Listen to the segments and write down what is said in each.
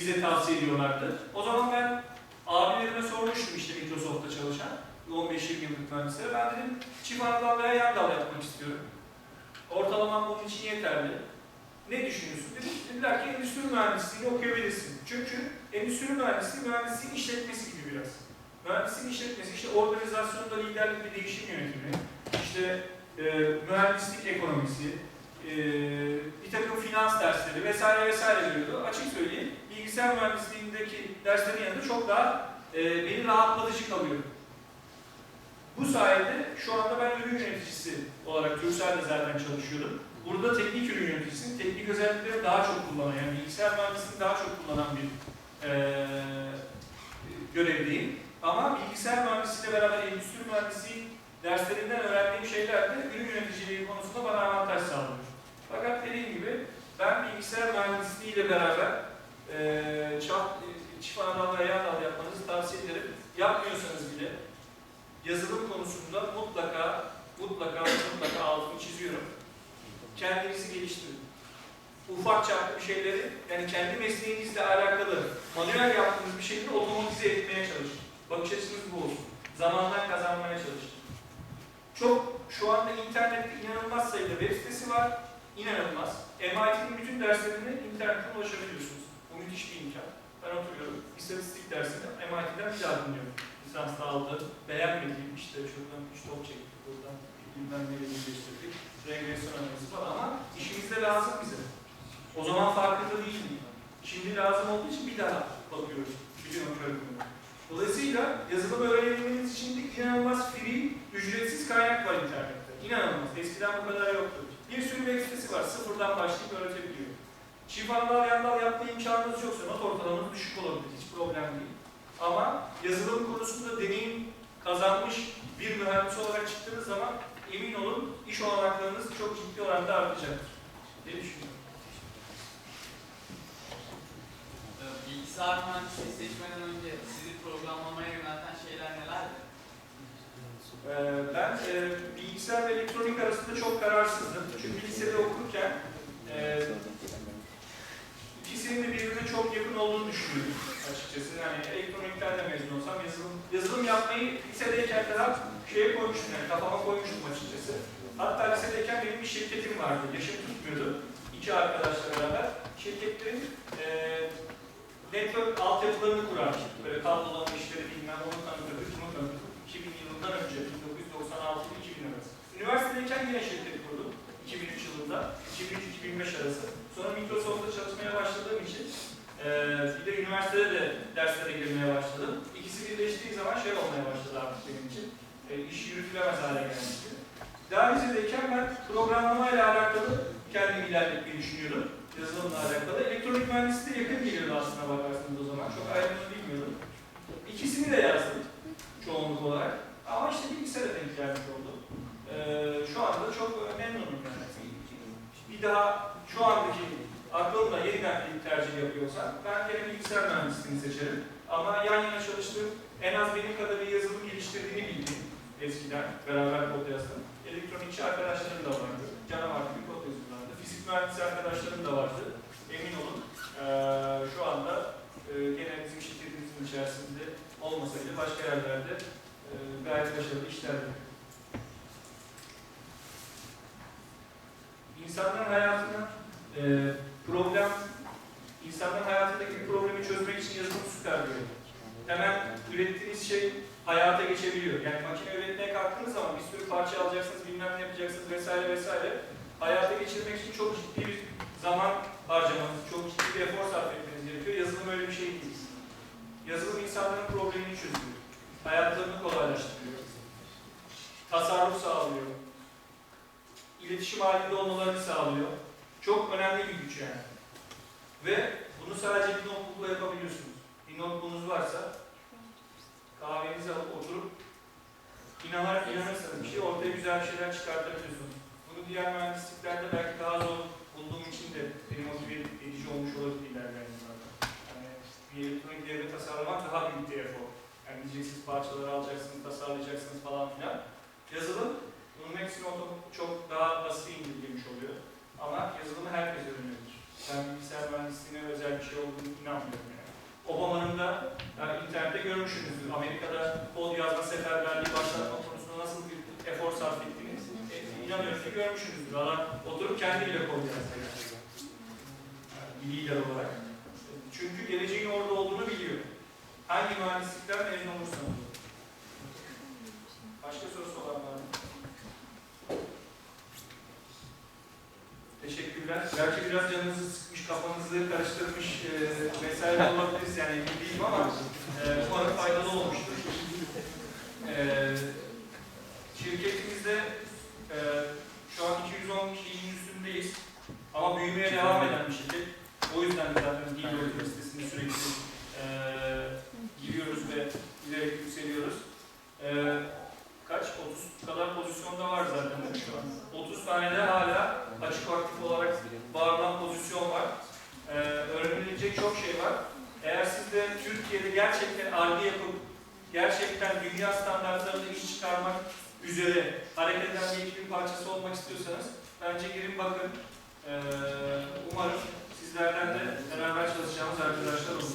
bize tavsiye ediyorlardı. O zaman ben abilerime sormuştum işte Microsoft'ta çalışan 15-20 yıllık mühendislere. Ben dedim çift anadal veya yan dal yapmak istiyorum. Ortalamam bunun için yeterli. Ne düşünüyorsun? Dedim, dediler ki endüstri mühendisliğini okuyabilirsin. Çünkü endüstri mühendisliği mühendisliğin işletmesi gibi biraz. Mühendisliğin işletmesi işte organizasyonda liderlik ve değişim yönetimi, işte e, mühendislik ekonomisi, e, bir takım finans dersleri vesaire vesaire veriyordu. Açık söyleyeyim, bilgisayar mühendisliğindeki derslerin yanında çok daha e, beni rahatlatıcı kalıyor. Bu sayede şu anda ben ürün yöneticisi olarak Türkcell'de zaten çalışıyorum. Burada teknik ürün yöneticisinin teknik özellikleri daha çok kullanan, yani bilgisayar mühendisliğini daha çok kullanan bir e, görevdeyim. Ama bilgisayar mühendisliğiyle beraber endüstri mühendisliği derslerinden öğrendiğim şeyler de ürün yöneticiliği konusunda bana avantaj sağlıyor. Kendinizi geliştirin. Ufak çaplı bir şeyleri yani kendi mesleğinizle alakalı manuel yaptığınız bir şeyleri otomatize etmeye çalışın. Bakış açınız bu olsun. Zamandan kazanmaya çalışın. Çok şu anda internette inanılmaz sayıda web sitesi var. İnanılmaz. MIT'nin bütün derslerine internetten ulaşabiliyorsunuz. Bu müthiş bir imkan. Ben oturuyorum. İstatistik dersini MIT'den bir daha dinliyorum. Lisansta aldım. Beğenmediğim işte şuradan 3 top çektik. Buradan bilmem ne birleştirdik. Regresyon analizi falan ama işimizde lazım bize. O zaman farkında değildim. Şimdi lazım olduğu için bir daha bakıyoruz. Biliyorum bunu. Dolayısıyla yazılım öğrenebilmeniz için de inanılmaz free, ücretsiz kaynak var internette. İnanılmaz. Eskiden bu kadar yoktu. Bir sürü web sitesi var. Sıfırdan başlayıp öğretebiliyor. Çift andal yandal yapma imkanınız yoksa not ortalamanız düşük olabilir. Hiç problem değil. Ama yazılım konusunda deneyim kazanmış bir mühendis olarak çıktığınız zaman emin olun iş olanaklarınız çok ciddi oranda artacaktır. Ne düşünüyorum? Bilgisayar mühendisliği seçmeden önce sizi programlamaya yönelten şeyler nelerdi? Ee, ben e, bilgisayar ve elektronik arasında çok kararsızdım. Çünkü lisede okurken e, ikisinin de birbirine çok yakın olduğunu düşünüyorum açıkçası. Yani elektronikten de mezun olsam yazılım, yazılım yapmayı lisedeyken kadar şeye koymuştum yani kafama koymuştum açıkçası. Hatta lisedeyken benim bir şirketim vardı. Yaşım tutmuyordu. İki arkadaşla beraber şirketlerin e, network altyapılarını kurardık. Böyle kablolama işleri bilmem onu tanıtırdık, bunu tanıtırdık. 2000 yılından önce, 1996 2000 arası. Üniversitedeyken yine şirket kurdum. 2003 yılında, 2003-2005 arası. Sonra Microsoft'ta çalışmaya başladığım için eee bir de üniversitede de derslere girmeye başladım. İkisi birleştiği zaman şey olmaya başladı artık benim için. E, iş yürütülemez hale gelmişti. Daha lisedeyken ben programlamayla alakalı kendimi ilerletmeyi düşünüyordum. Yazılımla alakalı. Elektronik mühendisliğe yakın geliyordu aslında bakarsanız o zaman. Çok ayrımını bilmiyordum. İkisini de yazdım çoğunluk olarak. Ama işte bilgisayara denk gelmiş oldum. Ee, şu anda çok memnunum yani. Bir daha şu andaki bir tercih yapıyorsam ben gene bilgisayar mühendisliğini seçerim. Ama yan yana çalıştığım en az benim kadar bir yazılım geliştirdiğini bildiğim eskiden beraber kod yazdım. Elektronikçi arkadaşlarım da vardı. Canavar gibi kod yazıyorlardı. Fizik mühendisi arkadaşlarım da vardı. Emin olun şu anda e, gene bizim şirketimizin içerisinde olmasa bile başka yerlerde gayet başarılı işler yapıyor. İnsanların hayatına e, problem, insanların hayatındaki bir problemi çözmek için yazılım süper bir yol. Hemen ürettiğiniz şey hayata geçebiliyor. Yani makine üretmeye kalktığınız zaman bir sürü parça alacaksınız, bilmem ne yapacaksınız vesaire vesaire. Hayata geçirmek için çok ciddi bir zaman harcamanız, çok ciddi bir efor sarf etmeniz gerekiyor. Yazılım öyle bir şey değil. Yazılım insanların problemini çözüyor. Hayatlarını kolaylaştırıyor. Tasarruf sağlıyor. İletişim halinde olmalarını sağlıyor. Çok önemli bir güç yani. Ve bunu sadece bir notebookla yapabiliyorsunuz. Bir notebook'unuz varsa kahvenizi alıp oturup inanar, inanırsanız bir şey ortaya güzel şeyler çıkartabiliyorsunuz. Bunu diğer mühendisliklerde belki daha zor bulduğum için de beni motive edici olmuş olabilir ilerleyen yıllarda. Yani bir elektronik devre tasarlamak daha büyük bir efor. Yani diyeceksiniz parçaları alacaksınız, tasarlayacaksınız falan filan. Yazılım bunun hepsini çok daha basit indirgemiş oluyor. Ama yazılımı herkes öğrenebilir. Ben bilgisayar mühendisliğine özel bir şey olduğunu inanmıyorum yani. Obama'nın da yani internette görmüşsünüzdür. Amerika'da kod yazma seferberliği başlatma konusunda nasıl bir efor sarf ettiğini e, inanıyorum ki görmüşsünüzdür. Adam oturup kendiyle kod yazdı. Yani. Lider olarak. Çünkü geleceğin orada olduğunu biliyor. Hangi mühendislikten mezun olursan ol. Başka sorusu olan var mı? Teşekkürler. Belki biraz canınızı kafanızı karıştırmış e, vesaire olabiliriz yani emin değilim ama e, umarım faydalı olmuştur. E, şirketimizde e, şu an 210 kişinin üstündeyiz ama büyümeye devam eden bir şirket. O yüzden zaten Dil Üniversitesi'nde sürekli e, giriyoruz ve giderek yükseliyoruz. E, kaç? 30 kadar pozisyonda var zaten şu an. 30 tane de hala açık aktif olarak bağırılan pozisyon var. Ee, şey var. Eğer siz de Türkiye'de gerçekten arge yapıp gerçekten dünya standartlarında iş çıkarmak üzere hareket eden bir ekibin parçası olmak istiyorsanız bence girin bakın. Ee, umarım sizlerden de beraber çalışacağımız arkadaşlar olur.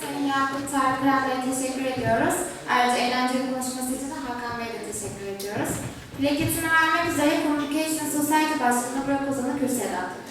Sayın Yakup Tarık teşekkür ediyoruz. Ayrıca eğlenceli konuşması için de Hakan Bey'e de Plaketini vermek üzere Communication Society Başkanı Burak Ozan'ı kürsüye ediyoruz.